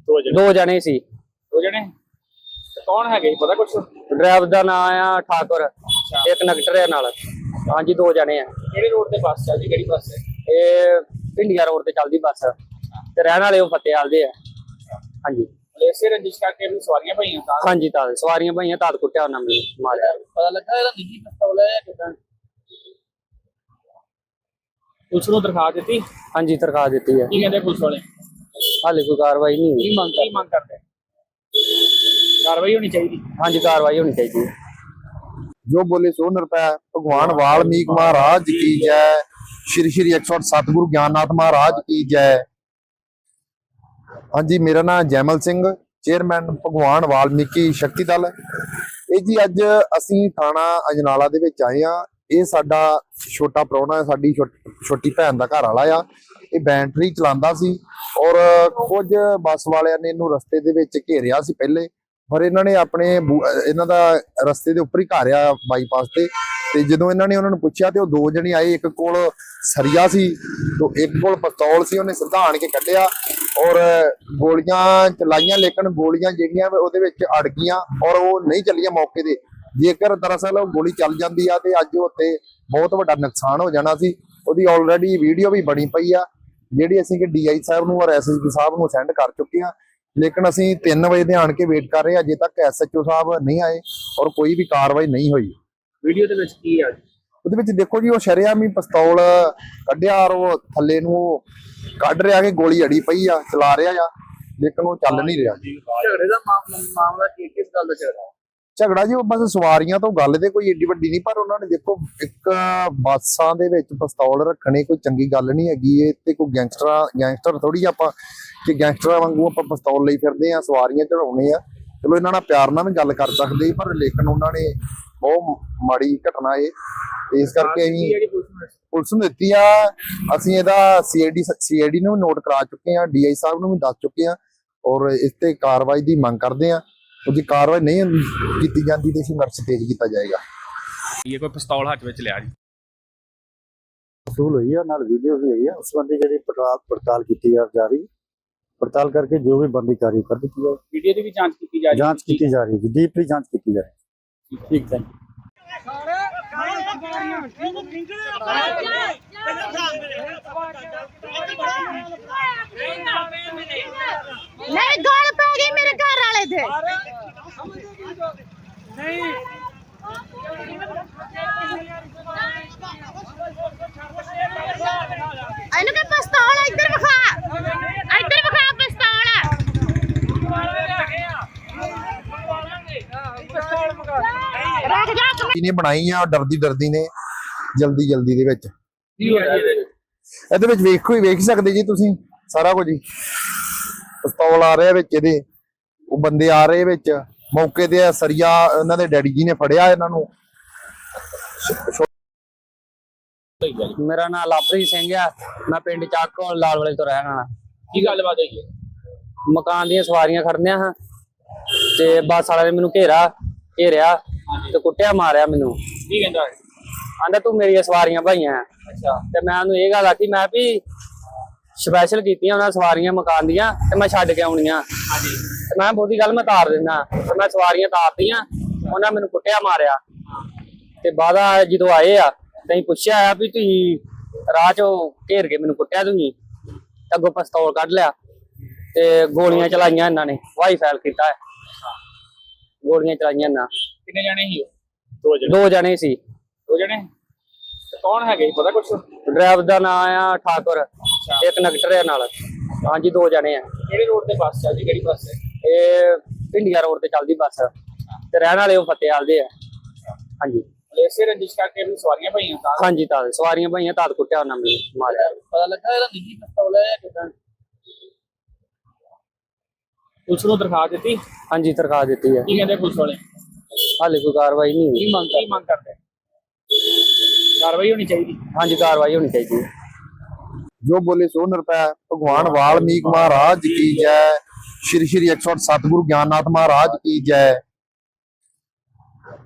ਦੋ ਜਣੇ। ਦੋ ਜਣੇ ਸੀ। ਦੋ ਜਣੇ? ਤੇ ਕੌਣ ਹੈਗੇ? ਪਤਾ ਕੁਛ? ਡਰਾਈਵਰ ਦਾ ਨਾਮ ਆ ਠਾਕੁਰ। ਇੱਕ ਨਗਟਰ ਹੈ ਨਾਲ। ਹਾਂਜੀ ਦੋ ਜਣੇ ਆ। ਕਿਹੜੇ ਰੋਡ ਤੇ ਬੱਸ ਚੱਲਦੀ ਕਿਹੜੀ ਬੱਸ? ਹੈ ਇਹ ਪਿੰਡੀਆ ਰੋਡ ਤੇ ਚੱਲਦੀ ਬੱਸ। ਤੇ ਰਹਿਣ ਵਾਲੇ ਉਹ ਫਤਿਆਲ ਦੇ ਆ। ਹਾਂਜੀ। ਇਸੇ ਰੰਜਿਸ਼ ਕਰਕੇ ਵੀ ਸਵਾਰੀਆਂ ਪਈਆਂ ਤਾਂ? ਹਾਂਜੀ ਤਾਂ ਸਵਾਰੀਆਂ ਭਾਈਆਂ ਤਾਂ ਕੁੱਟਿਆ ਉਹਨਾਂ ਮੈਨੂੰ ਮਾਰਿਆ। ਪਤਾ ਲੱਗਾ ਇਹਦਾ ਨਿੱਜੀ ਪਿਸਤੌਲ ਹੈ ਕਿਦਾਂ। ਪੁਲਿਸ ਨੂੰ ਦਰਖਾਸਤ ਦਿੱਤੀ? ਹਾਂਜੀ ਤਰਖਾ ਦਿੱਤੀ ਹੈ ਕੀ ਕਹਿੰਦੇ ਪੁਲਿਸ ਵਾਲੇ? ਹਾਲੇ ਕੋਈ ਕਾਰਵਾਈ ਨਹੀਂ ਕੀ ਹੋਈ ਮੰਗ ਕਰਦੇ? ਕਾਰਵਾਈ ਹੋਣੀ ਚਾਹੀਦੀ। ਹਾਂਜੀ ਕਾਰਵਾਈ ਹੋਣੀ ਚਾਹੀਦੀ ਹੈ। ਜੋ ਬੋਲੇ ਸੋ ਨਿਰਪੈ ਭਗਵਾਨ ਵਾਲਮੀਕ ਮਹਾਰਾਜ ਕੀ ਜੈ। ਸ਼੍ਰੀ ਸ਼੍ਰੀ 108 ਸਤਿਗੁਰੂ ਗਿਆਨਨਾਥ ਮਹਾਰਾਜ ਕੀ ਜੈ। ਹਾਂਜੀ ਮੇਰਾ ਨਾਮ ਜੈਮਲ ਸਿੰਘ ਚੇਅਰਮੈਨ ਭਗਵਾਨ ਵਾਲਮੀਕੀ ਸ਼ਕਤੀ ਦਲ। ਇਹ ਜੀ ਅੱਜ ਅਸੀਂ ਥਾਣਾ ਅਜਨਾਲਾ ਦੇ ਵਿੱਚ ਆਏ ਆ ਇਹ ਸਾਡਾ ਛੋਟਾ ਪ੍ਰਾਹੁਣਾ ਹੈ ਸਾਡੀ ਛੋਟੀ ਭੈਣ ਦਾ ਘਰ ਵਾਲਾ ਆ। ਇਹ ਬੈਟਰੀ ਚਲਾਉਂਦਾ ਸੀ ਔਰ ਕੁਝ ਬੱਸ ਵਾਲਿਆਂ ਨੇ ਇਹਨੂੰ ਰਸਤੇ ਦੇ ਵਿੱਚ ਘੇਰਿਆ ਸੀ ਪਹਿਲੇ, ਪਰ ਇਹਨਾਂ ਨੇ ਆਪਣੇ ਇਹਨਾਂ ਦਾ ਰਸਤੇ ਦੇ ਉੱਪਰ ਹੀ ਘਾਰਿਆ ਬਾਈਪਾਸ ਤੇ ਤੇ ਜਦੋਂ ਇਹਨਾਂ ਨੇ ਉਹਨਾਂ ਨੂੰ ਪੁੱਛਿਆ ਤੇ ਉਹ ਦੋ ਜਣੇ ਆਏ, ਇੱਕ ਕੋਲ ਸਰੀਆ ਸੀ, ਤੇ ਇੱਕ ਕੋਲ ਪਿਸਤੌਲ ਸੀ, ਉਹਨੇ ਸਿੱਧਾ ਆਣ ਕੇ ਕੱਢਿਆ ਔਰ ਗੋਲੀਆਂ ਚਲਾਈਆਂ ਲੇਕਿਨ ਗੋਲੀਆਂ ਜਿਹੜੀਆਂ ਉਹਦੇ ਵਿੱਚ ਅੜ ਗਈਆਂ ਔਰ ਉਹ ਨਹੀਂ ਚੱਲੀਆਂ ਮੌਕੇ ਤੇ। ਜੇਕਰ ਦਰਅਸਲ ਉਹ ਗੋਲੀ ਚੱਲ ਜਾਂਦੀ ਆ ਤੇ ਅੱਜ ਉੱਤੇ ਬਹੁਤ ਵੱਡਾ ਨੁਕਸਾਨ ਹੋ ਜਾਣਾ ਸੀ, ਉਹਦੀ ਆਲਰੇਡੀ ਵੀਡੀਓ ਵੀ ਬਣੀ ਪਈ ਆ। ਜਿਹੜੀ ਅਸੀਂ ਕਿ ਡੀਆਈ ਸਾਹਿਬ ਨੂੰ ਔਰ ਐਸਐਸਪੀ ਸਾਹਿਬ ਨੂੰ ਸੈਂਡ ਕਰ ਚੁੱਕੇ ਆ ਲੇਕਿਨ ਅਸੀਂ 3 ਵਜੇ ਦੇ ਆਣ ਕੇ ਵੇਟ ਕਰ ਰਹੇ ਹਾਂ। ਅਜੇ ਤੱਕ ਐਸਐਚਓ ਸਾਹਿਬ ਨਹੀਂ ਆਏ ਔਰ ਕੋਈ ਵੀ ਕਾਰਵਾਈ ਨਹੀਂ ਹੋਈ। ਵੀਡੀਓ ਦੇ ਵਿੱਚ ਕੀ ਆ? ਉਹਦੇ ਵਿੱਚ ਦੇਖੋ ਜੀ ਉਹ ਸ਼ਰੇਆਮ ਹੀ ਪਿਸਤੌਲ ਕੱਢਿਆ ਔਰ ਉਹ ਥੱਲੇ ਨੂੰ ਉਹ ਕੱਢ ਰਿਹਾ ਕਿ ਗੋਲੀ ਅੜੀ ਪਈ ਆ ਚਲਾ ਰਿਹਾ ਆ। ਲੇਕਿਨ ਉਹ ਚੱਲ ਨਹੀਂ ਰਿਹਾ। ਝਗੜੇ ਦਾ ਮਾਮਲਾ ਮਾਮਲਾ ਕੀ ਕਿਸ ਗੱਲ ਦਾ ਝਗੜਾ? ਝਗੜਾ ਜੀ ਉਹ ਬਸ ਸਵਾਰੀਆਂ ਤੋਂ ਗੱਲ ਤੇ ਕੋਈ ਏਡੀ ਵੱਡੀ ਨਹੀਂ ਪਰ ਉਹਨਾਂ ਨੇ ਦੇਖੋ ਇੱਕ ਬੱਸਾਂ ਦੇ ਵਿੱਚ ਪਿਸਤੌਲ ਰੱਖਣੇ ਕੋਈ ਚੰਗੀ ਗੱਲ ਨਹੀਂ ਹੈਗੀ ਇਹ ਤੇ ਕੋਈ ਗੈਂਗਸਟਰ ਗੈਂਗਸਟਰ ਥੋੜੀ ਆਪਾਂ ਕਿ ਗੈਂਗਸਟਰਾਂ ਵਾਂਗੂ ਆਪਾਂ ਪਿਸਤੌਲ ਲਈ ਫਿਰਦੇ ਆ ਸਵਾਰੀਆਂ ਚੜਾਉਣੇ ਆ। ਚਲੋ ਇਹਨਾਂ ਨਾਲ ਪਿਆਰ ਨਾਲ ਵੀ ਗੱਲ ਕਰ ਸਕਦੇ ਪਰ ਲੇਕਿਨ ਉਹਨਾਂ ਨੇ ਬਹੁਤ ਮਾੜੀ ਘਟਨਾ ਇਹ ਇਸ ਕਰਕੇ ਅਸੀਂ ਪੁਲਿਸ ਨੂੰ। ਦਿੱਤੀ ਆ। ਅਸੀਂ ਇਹਦਾ ਸੀਆਈਡੀ ਸੀਆਈਡੀ ਨੂੰ ਨੋਟ ਕਰਾ ਚੁੱਕੇ ਆ ਡੀਆਈ ਸਾਹਿਬ ਨੂੰ ਵੀ ਦੱਸ ਚੁੱਕੇ ਆ ਔਰ ਇਸ ਤੇ ਕਾਰਵਾਈ ਦੀ ਮੰਗ ਕਰਦੇ ਆ ਜੇ ਕਾਰਵਾਈ ਨਹੀਂ ਕੀਤੀ ਜਾਂਦੀ ਤੇ ਸੰਘਰਸ਼ ਤੇਜ਼ ਕੀਤਾ ਜਾਏਗਾ ਇਹ ਕੋਈ ਪਿਸਤੌਲ ਹੱਥ ਵਿੱਚ ਲਿਆ ਜੀ ਵਸੂਲ ਹੋਈ ਆ ਨਾਲ ਵੀਡੀਓ ਵੀ ਹੋਈ ਆ ਉਸ ਸੰਬੰਧੀ ਜਿਹੜੀ ਪੜਤਾਲ ਪੜਤਾਲ ਕੀਤੀ ਜਾ ਰਹੀ ਪੜਤਾਲ ਕਰਕੇ ਜੋ ਵੀ ਬੰਦੀ ਕਾਰਵਾਈ ਕਰ ਦਿੱਤੀ ਜਾਏ ਵੀਡੀਓ ਦੀ ਵੀ ਜਾਂਚ ਕੀਤੀ ਜਾ ਰਹੀ ਜਾਂਚ ਕੀਤੀ ਜਾ ਰਹੀ ਹੈ ਡੀਪਲੀ ਜਾਂਚ ਕੀਤੀ ਜਾ ਰਹੀ ਹੈ ਠੀਕ ਨਹੀਂ ਗਾਲ ਪੈ ਗਈ ਮੇਰੇ ਘਰ ਵਾਲੇ ਤੇ ਨਹੀਂ ਇਹਨੂੰ ਕਿ ਇੱਧਰ ਵਿਖਾ। ਇੱਧਰ ਵਿਖਾ ਪਿਸਤੌਲ। ਰੱਖ ਜਾ। ਡਰਦੀ ਡਰਦੀ ਨੇ ਜਲਦੀ ਜਲਦੀ ਦੇ ਵਿੱਚ। ਕੀ ਇਹਦੇ ਵਿੱਚ? ਇਹਦੇ ਵਿੱਚ ਵੇਖੋ ਹੀ ਵੇਖ ਸਕਦੇ ਜੀ ਤੁਸੀਂ ਸਾਰਾ ਕੁਝ ਹੀ। ਪਿਸਤੌਲ ਆ ਰਿਹਾ ਵਿੱਚ ਇਹਦੇ ਉਹ ਬੰਦੇ ਆ ਰਹੇ ਵਿੱਚ ਮੌਕੇ ਤੇ ਸਰੀਆ ਇਹਨਾਂ ਦੇ ਡੈਡੀ ਜੀ ਨੇ ਫੜਿਆ ਇਹਨਾਂ ਨੂੰ। ਮੇਰਾ ਨਾਮ ਲਵਪ੍ਰੀਤ ਸਿੰਘ ਆ ਮੈਂ ਪਿੰਡ ਚਾਕੋ ਲਾਲ ਵਾਲੇ ਤੋਂ ਰਹਿਣ ਵਾਲਾ। ਕੀ ਗੱਲਬਾਤ ਹੋਈ ਹੈ? ਮਕਾਨ ਦੀਆਂ ਸਵਾਰੀਆਂ ਖੜਨੀਆਂ ਹਾਂ ਤੇ ਬੱਸ ਵਾਲੇ ਨੇ ਮੈਨੂੰ ਘੇਰਾ ਘੇਰਿਆ ਤੇ ਕੁੱਟਿਆ ਮਾਰਿਆ ਮੈਨੂੰ। ਕੀ ਕਹਿੰਦਾ ਹੈ? ਆਂਦਾ ਤੂੰ ਮੇਰੀਆਂ ਸਵਾਰੀਆਂ ਭਾਈਆਂ ਅੱਛਾ। ਤੇ ਮੈਂ ਉਹਨੂੰ ਇਹ ਗੱਲ ਆਖੀ ਮੈਂ ਵੀ ਸਪੈਸ਼ਲ ਕੀਤੀਆਂ ਉਹਨਾਂ ਸਵਾਰੀਆਂ ਮਕਾਨ ਦੀਆਂ ਤੇ ਮੈਂ ਛੱਡ ਕੇ ਆਉਣੀਆਂ। ਹਾਂਜੀ। ਤੇ ਮੈਂ ਬਹੁਤੀ ਗੱਲ ਮੈਂ ਤਾਰ ਦਿੰਦਾ। ਤੇ ਮੈਂ ਸਵਾਰੀਆਂ ਤਾਰਦੀਆਂ ਉਹਨਾਂ ਮੈਨੂੰ ਕੁੱਟਿਆ ਮਾਰਿਆ। ਤੇ ਬਾਅਦਾ ਜਦੋਂ ਆਏ ਆ ਤੇ ਪੁੱਛਿਆ ਆ ਵੀ ਤੁਸੀਂ ਰਾਹ ਚੋਂ ਘੇਰ ਕੇ ਮੈਨੂੰ ਕੁੱਟਿਆ ਤੁਸੀਂ? ਅੱਗੋਂ ਪਿਸਤੌਲ ਕੱਢ ਲਿਆ ਤੇ ਗੋਲੀਆਂ ਚਲਾਈਆਂ ਇਹਨਾਂ ਨੇ ਵਾਈ ਫੈਲ ਕੀਤਾ। ਗੋਲੀਆਂ ਚਲਾਈਆਂ ਇਹਨਾਂ। ਕਿੰਨੇ ਜਾਣੇ ਸੀ ਦੋ ਜਣੇ ਸੀ। ਦੋ ਜਣੇ? ਤੇ ਕੌਣ ਹੈਗੇ ਪਤਾ ਕੁਛ? ਡਰਾਈਵਰ ਦਾ ਨਾਮ ਆ ਠਾਕੁਰ ਇੱਕ ਨਗਟਰ ਆ ਨਾਲ। ਹਾਂਜੀ ਦੋ ਜਣੇ ਆ। ਕਿਹੜੇ ਰੋਡ ਤੇ ਬੱਸ ਚੱਲਦੀ ਕਿਹੜੀ ਬੱਸ? ਹੈ ਇਹ ਪਿੰਡੀਆ ਰੋਡ ਤੇ ਚੱਲਦੀ ਬੱਸ। ਤੇ ਰਹਿਣ ਵਾਲੇ ਉਹ ਫਤਿਆਲ ਦੇ ਆ। ਹਾਂਜੀ। ਇਸੇ ਰੰਜਿਸ਼ ਕਰਕੇ ਵੀ ਸਵਾਰੀਆਂ ਪਈਆਂ ਤਾਂ? ਹਾਂਜੀ ਤਾਂ ਸਵਾਰੀਆਂ ਭਾਈਆਂ ਤਾਂ ਕੁੱਟਿਆ ਉਹਨਾਂ ਮੈਨੂੰ ਮਾਰਿਆ ਪਤਾ ਲੱਗਾ ਇਹਦਾ ਨਿੱਜੀ ਪਿਸਤੌਲ ਹੈ ਕਿਦਾਂ? ਪੁਲਿਸ ਨੂੰ ਦਰਖਾਸਤ ਦਿੱਤੀ? ਹਾਂਜੀ ਤਰਖਾ ਦਿੱਤੀ ਹੈ ਕੀ ਕਹਿੰਦੇ ਪੁਲਿਸ ਵਾਲੇ? ਹਾਲੇ ਕੋਈ ਕਾਰਵਾਈ ਨਹੀਂ ਕੀ ਹੋਈ। ਮੰਗ ਕੀ ਮੰਗ ਕਰਦੇ? ਕਾਰਵਾਈ ਹੋਣੀ ਚਾਹੀਦੀ। ਹਾਂਜੀ ਕਾਰਵਾਈ ਹੋਣੀ ਚਾਹੀਦੀ ਹੈ। ਜੋ ਬੋਲੇ ਸੋ ਨਿਰਪੈ ਭਗਵਾਨ ਵਾਲਮੀਕ ਮਹਾਰਾਜ ਕੀ ਜੈ। ਸ਼੍ਰੀ ਸ਼੍ਰੀ 108 ਸਤਿਗੁਰੂ ਗਿਆਨਨਾਥ ਮਹਾਰਾਜ ਕੀ ਜੈ।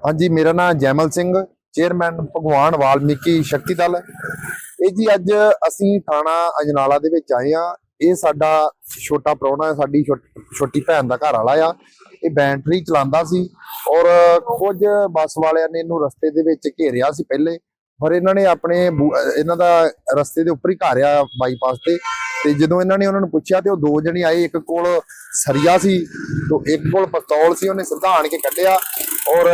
ਹਾਂਜੀ ਮੇਰਾ ਨਾਮ ਜੈਮਲ ਸਿੰਘ ਚੇਅਰਮੈਨ ਭਗਵਾਨ ਵਾਲਮੀਕੀ ਸ਼ਕਤੀ ਦਲ। ਇਹ ਜੀ ਅੱਜ ਅਸੀਂ ਥਾਣਾ ਅਜਨਾਲਾ ਦੇ ਵਿੱਚ ਆਏ ਆ ਇਹ ਸਾਡਾ ਛੋਟਾ ਪ੍ਰਾਹੁਣਾ ਹੈ ਸਾਡੀ ਛੋਟੀ ਭੈਣ ਦਾ ਘਰ ਵਾਲਾ ਆ। ਇਹ ਬੈਟਰੀ ਚਲਾਉਂਦਾ ਸੀ ਔਰ ਕੁਝ ਬੱਸ ਵਾਲਿਆਂ ਨੇ ਇਹਨੂੰ ਰਸਤੇ ਦੇ ਵਿੱਚ ਘੇਰਿਆ ਸੀ ਪਹਿਲੇ। ਪਰ ਇਹਨਾਂ ਨੇ ਆਪਣੇ ਬੂ- ਇਹਨਾਂ ਦਾ ਰਸਤੇ ਦੇ ਉੱਪਰ ਹੀ ਘਰ ਆ ਬਾਈਪਾਸ ਤੇ। ਤੇ ਜਦੋਂ ਇਹਨਾਂ ਨੇ ਉਹਨਾਂ ਨੂੰ ਪੁੱਛਿਆ ਤੇ ਉਹ ਦੋ ਜਣੇ ਆਏ, ਇੱਕ ਕੋਲ ਸਰੀਆ ਸੀ ਤੇ ਇੱਕ ਕੋਲ ਪਿਸਤੌਲ ਸੀ, ਉਹਨੇ ਸਿੱਧਾ ਆਣ ਕੇ ਕੱਢਿਆ ਔਰ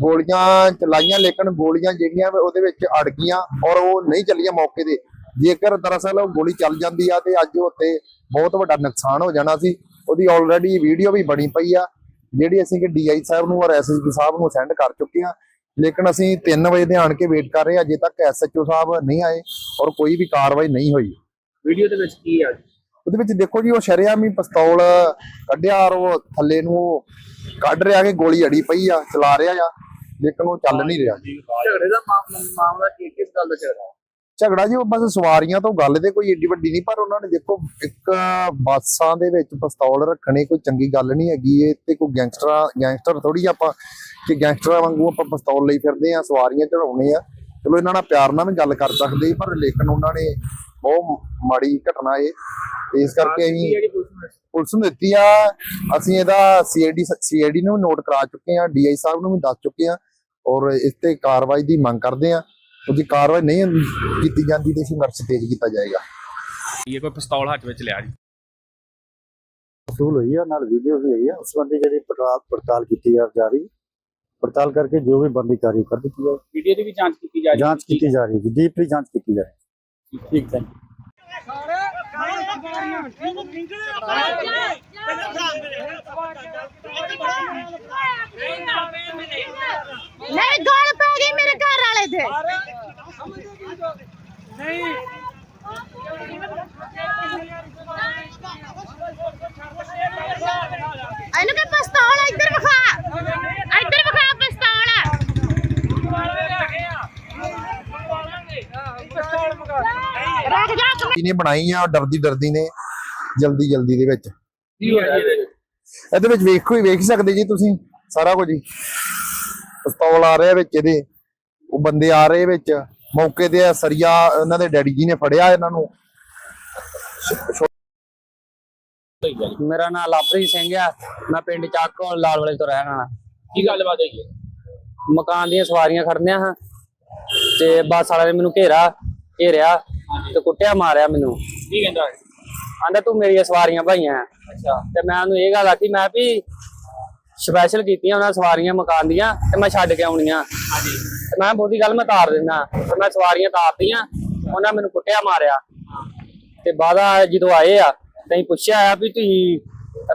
ਗੋਲੀਆਂ ਚਲਾਈਆਂ, ਲੇਕਿਨ ਗੋਲੀਆਂ ਜਿਹੜੀਆਂ ਉਹਦੇ ਵਿੱਚ ਅੜ ਗਈਆਂ ਔਰ ਉਹ ਨਹੀਂ ਚੱਲੀਆਂ ਮੌਕੇ ਤੇ। ਜੇਕਰ ਦਰਅਸਲ ਉਹ ਗੋਲੀ ਚੱਲ ਜਾਂਦੀ ਆ ਤੇ ਅੱਜ ਉੱਤੇ ਬਹੁਤ ਵੱਡਾ ਨੁਕਸਾਨ ਹੋ ਜਾਣਾ ਸੀ। ਉਹਦੀ ਆਲਰੇਡੀ ਵੀਡੀਓ ਵੀ ਬਣੀ ਪਈ ਆ, ਜਿਹੜੀ ਅਸੀਂ ਕਿ ਡੀਆਈ ਸਾਹਿਬ ਨੂੰ ਔਰ ਐਸਐਸਪੀ ਸਾਹਿਬ ਨੂੰ ਸੈਂਡ ਕਰ ਚੁੱਕੇ ਆ। ਲੇਕਿਨ ਅਸੀਂ 3 ਵਜੇ ਦੇ ਆਣ ਕੇ ਵੇਟ ਕਰ ਰਹੇ ਅਜੇ ਤੱਕ ਐਸਐਚਓ ਸਾਹਿਬ ਨਹੀਂ ਆਏ ਔਰ ਕੋਈ ਵੀ ਕਾਰਵਾਈ ਨਹੀਂ ਹੋਈ। ਵੀਡੀਓ ਦੇ ਵਿੱਚ ਕੀ ਆ ਉਹਦੇ ਵਿੱਚ ਦੇਖੋ ਜੀ ਉਹ ਸ਼ਰੇਆਮ ਪਿਸਤੌਲ ਕੱਢਿਆ ਔਰ ਉਹ ਥੱਲੇ ਨੂੰ ਉਹ ਕੱਢ ਰਿਹਾ ਕਿ ਗੋਲੀ ਅੜੀ ਪਈ ਆ ਚਲਾ ਰਿਹਾ ਆ ਲੇਕਿਨ ਉਹ ਚੱਲ ਨਹੀਂ ਰਿਹਾ। ਝਗੜੇ ਦਾ ਮਾਮ- ਮਾਮਲਾ ਕੀ ਕਿਸ ਗੱਲ ਦਾ ਝਗੜਾ? ਝਗੜਾ ਜੀ, ਉਹ ਬਸ ਸਵਾਰੀਆਂ ਤੋਂ ਗੱਲ ਤੇ ਕੋਈ ਏਡੀ ਵੱਡੀ ਨਹੀਂ, ਪਰ ਉਹਨਾਂ ਨੇ ਦੇਖੋ, ਇੱਕ ਬੱਸਾਂ ਦੇ ਵਿੱਚ ਪਿਸਤੌਲ ਰੱਖਣੇ ਕੋਈ ਚੰਗੀ ਗੱਲ ਨਹੀਂ ਹੈਗੀ ਇਹ ਤੇ ਕੋਈ ਗੈਂਗਸਟਰਾਂ, ਗੈਂਗਸਟਰ ਥੋੜੀ ਆਪਾਂ ਕਿ ਗੈਂਗਸਟਰਾਂ ਵਾਂਗੂ ਆਪਾਂ ਪਿਸਤੌਲ ਲਈ ਫਿਰਦੇ ਆ ਸਵਾਰੀਆਂ ਚੜਾਉਣੇ ਆ। ਚਲੋ, ਇਹਨਾਂ ਨਾਲ ਪਿਆਰ ਨਾਲ ਵੀ ਗੱਲ ਕਰ ਸਕਦੇ ਪਰ ਲੇਕਿਨ ਉਹਨਾਂ ਨੇ ਬਹੁਤ ਮਾੜੀ ਘਟਨਾ ਇਹ ਇਸ ਕਰਕੇ ਅਸੀਂ ਪੁਲਿਸ ਨੂੰ ਪੁਲਿਸ ਨੂੰ ਦਿੱਤੀ ਆ। ਅਸੀਂ ਇਹਦਾ ਸੀਆਈਡੀ ਸੀਆਈਡੀ ਨੂੰ ਨੋਟ ਕਰਾ ਚੁੱਕੇ ਆ ਡੀਆਈ ਸਾਹਿਬ ਨੂੰ ਵੀ ਦੱਸ ਚੁੱਕੇ ਆ ਔਰ ਇਸ ਤੇ ਕਾਰਵਾਈ ਦੀ ਮੰਗ ਕਰਦੇ ਆ ਉਹ ਜੇ ਕਾਰਵਾਈ ਨਹੀਂ ਕੀਤੀ ਜਾਂਦੀ ਤੇ ਸੰਘਰਸ਼ ਤੇਜ਼ ਕੀਤਾ ਜਾਏਗਾ ਇਹ ਕੋਈ ਪਿਸਤੌਲ ਹੱਥ ਵਿੱਚ ਲਿਆ ਜੀ ਵਸੂਲ ਹੋਈ ਆ ਨਾਲ ਵੀਡੀਓ ਵੀ ਹੋਈ ਆ ਉਸ ਸੰਬੰਧੀ ਜਿਹੜੀ ਪੜਤਾਲ ਪੜਤਾਲ ਕੀਤੀ ਜਾ ਜਾ ਰਹੀ ਪੜਤਾਲ ਕਰਕੇ ਜੋ ਵੀ ਬੰਦੀ ਕਾਰਵਾਈ ਕਰ ਦਿੱਤੀ ਹੈ ਵੀਡੀਓ ਦੀ ਵੀ ਜਾਂਚ ਕੀਤੀ ਜਾ ਰਹੀ ਜਾਂਚ ਕੀਤੀ ਜਾ ਰਹੀ ਹੈ ਡੀਪਲੀ ਜਾਂਚ ਕੀਤੀ ਜਾ ਰਹੀ ਹੈ ਠੀਕ ਹੈ ਨਹੀਂ ਗਲ ਪੈ ਗਈ ਮੇਰੇ ਘਰ ਵਾਲੇ ਦੇ ਇਹਨੂੰ ਕਿ ਪਿਸਤੌਲ ਇੱਧਰ ਵਿਖਾ ਇੱਧਰ ਵਿਖਾ ਪਿਸਤੌਲ ਰੱਖ ਜਾ ਤੂੰ ਇਹਨੇ ਬਣਾਈ ਆ ਡਰਦੀ ਡਰਦੀ ਨੇ ਜਲਦੀ ਜਲਦੀ ਦੇ ਵਿੱਚ ਕੀ ਹੋਇਆ ਇਹਦੇ ਵਿੱਚ? ਇਹਦੇ ਵਿੱਚ ਵੇਖੋ ਹੀ ਵੇਖ ਹੀ ਸਕਦੇ ਜੀ ਤੁਸੀਂ ਸਾਰਾ ਕੁਝ ਹੀ। ਪਿਸਤੌਲ ਆ ਰਿਹਾ ਵਿੱਚ ਇਹਦੇ ਉਹ ਬੰਦੇ ਆ ਰਹੇ ਵਿੱਚ। ਮੌਕੇ ਤੇ ਇਹ ਸਰੀਆ ਇਹਨਾਂ ਦੇ ਡੈਡੀ ਜੀ ਨੇ ਫੜਿਆ ਇਹਨਾਂ ਨੂੰ। ਮੇਰਾ ਨਾਮ ਲਵਪ੍ਰੀਤ ਸਿੰਘ ਆ ਮੈਂ ਪਿੰਡ ਚੱਕੋ ਲਾਲ ਵਾਲੇ ਤੋਂ ਰਹਿਣ ਵਾਲਾ। ਕੀ ਗੱਲਬਾਤ ਹੋਈ ਹੈ? ਮਕਾਨ ਦੀਆਂ ਸਵਾਰੀਆਂ ਖੜਨੀਆਂ ਹਾਂ ਤੇ ਬੱਸ ਵਾਲੇ ਨੇ ਮੈਨੂੰ ਘੇਰਾ ਘੇਰਿਆ ਤੇ ਕੁੱਟਿਆ ਮਾਰਿਆ ਮੈਨੂੰ। ਕੀ ਕਹਿੰਦਾ ਹੈ? ਆਂਦਾ ਤੂੰ ਮੇਰੀਆਂ ਸਵਾਰੀਆਂ ਭਾਈਆਂ ਅੱਛਾ। ਤੇ ਮੈਂ ਉਹਨੂੰ ਇਹ ਗੱਲ ਆਖੀ ਮੈਂ ਵੀ ਸਪੈਸ਼ਲ ਕੀਤੀਆਂ ਉਹਨਾਂ ਸਵਾਰੀਆਂ ਮਕਾਨ ਦੀਆਂ ਤੇ ਮੈਂ ਛੱਡ ਕੇ ਆਉਣੀਆਂ। ਹਾਂਜੀ। ਤੇ ਮੈਂ ਬਹੁਤੀ ਗੱਲ ਮੈਂ ਤਾਰ ਦਿੰਦਾ ਤੇ ਮੈਂ ਸਵਾਰੀਆਂ ਤਾਰਤੀਆਂ ਉਹਨਾਂ ਮੈਨੂੰ ਕੁੱਟਿਆ ਮਾਰਿਆ। ਤੇ ਬਾਅਦਾ ਜਦੋਂ ਆਏ ਆ ਤੇ ਪੁੱਛਿਆ ਆ ਵੀ ਤੁਸੀਂ